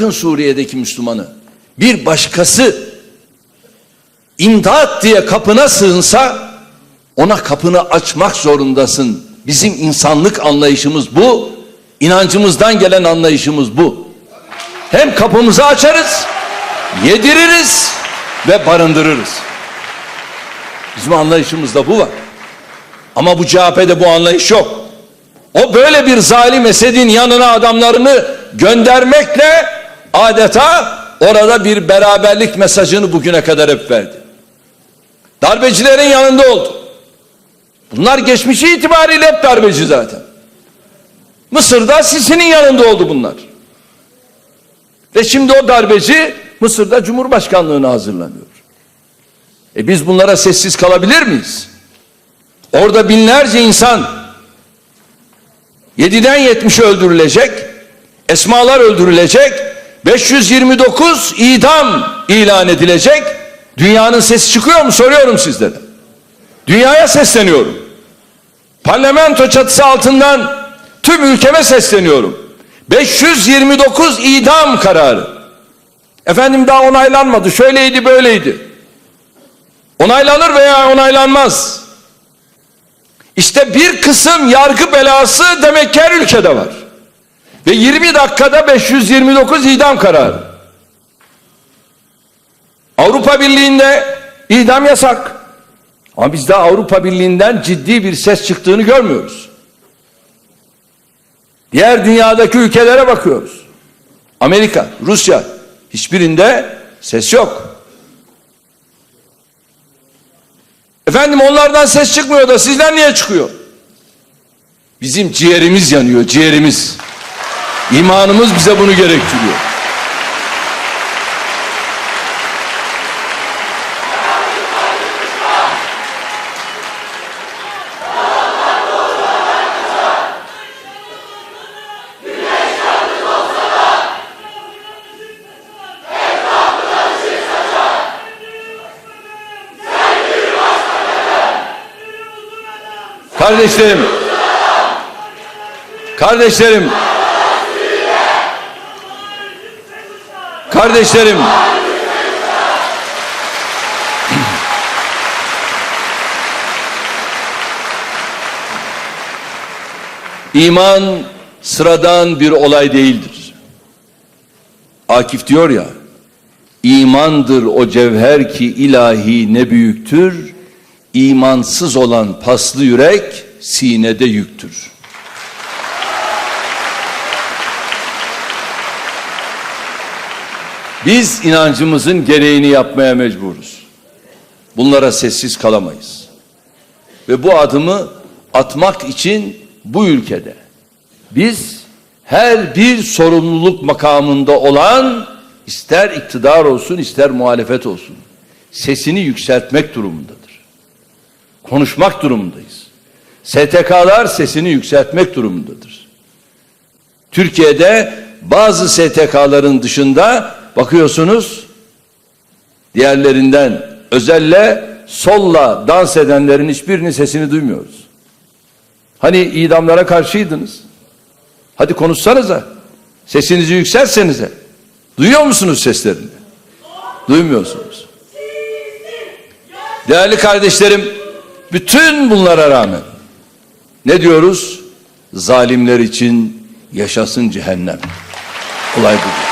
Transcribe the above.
bırakın Suriye'deki Müslümanı bir başkası imdat diye kapına sığınsa ona kapını açmak zorundasın. Bizim insanlık anlayışımız bu. inancımızdan gelen anlayışımız bu. Hem kapımızı açarız, yediririz ve barındırırız. Bizim anlayışımızda bu var. Ama bu CHP'de bu anlayış yok. O böyle bir zalim Esed'in yanına adamlarını göndermekle adeta orada bir beraberlik mesajını bugüne kadar hep verdi. Darbecilerin yanında oldu. Bunlar geçmişi itibariyle hep darbeci zaten. Mısır'da Sisi'nin yanında oldu bunlar. Ve şimdi o darbeci Mısır'da Cumhurbaşkanlığına hazırlanıyor. E biz bunlara sessiz kalabilir miyiz? Orada binlerce insan 7'den 70'e öldürülecek, esmalar öldürülecek, 529 idam ilan edilecek. Dünyanın sesi çıkıyor mu soruyorum sizlere. Dünyaya sesleniyorum. Parlamento çatısı altından tüm ülkeme sesleniyorum. 529 idam kararı. Efendim daha onaylanmadı. Şöyleydi böyleydi. Onaylanır veya onaylanmaz. İşte bir kısım yargı belası demek ki her ülkede var. Ve 20 dakikada 529 idam kararı. Avrupa Birliği'nde idam yasak. Ama biz daha Avrupa Birliği'nden ciddi bir ses çıktığını görmüyoruz. Diğer dünyadaki ülkelere bakıyoruz. Amerika, Rusya hiçbirinde ses yok. Efendim onlardan ses çıkmıyor da sizden niye çıkıyor? Bizim ciğerimiz yanıyor, ciğerimiz. İmanımız bize bunu gerektiriyor. Kardeşlerim. Kardeşlerim. Kardeşlerim. İman sıradan bir olay değildir. Akif diyor ya, imandır o cevher ki ilahi ne büyüktür, imansız olan paslı yürek sinede yüktür. Biz inancımızın gereğini yapmaya mecburuz. Bunlara sessiz kalamayız. Ve bu adımı atmak için bu ülkede biz her bir sorumluluk makamında olan ister iktidar olsun ister muhalefet olsun sesini yükseltmek durumundadır. Konuşmak durumundayız. STK'lar sesini yükseltmek durumundadır. Türkiye'de bazı STK'ların dışında bakıyorsunuz diğerlerinden özelle solla dans edenlerin hiçbirinin sesini duymuyoruz. Hani idamlara karşıydınız. Hadi konuşsanıza. Sesinizi yükseltsenize. Duyuyor musunuz seslerini? Duymuyorsunuz. Değerli kardeşlerim, bütün bunlara rağmen ne diyoruz? Zalimler için yaşasın cehennem. Olay budur.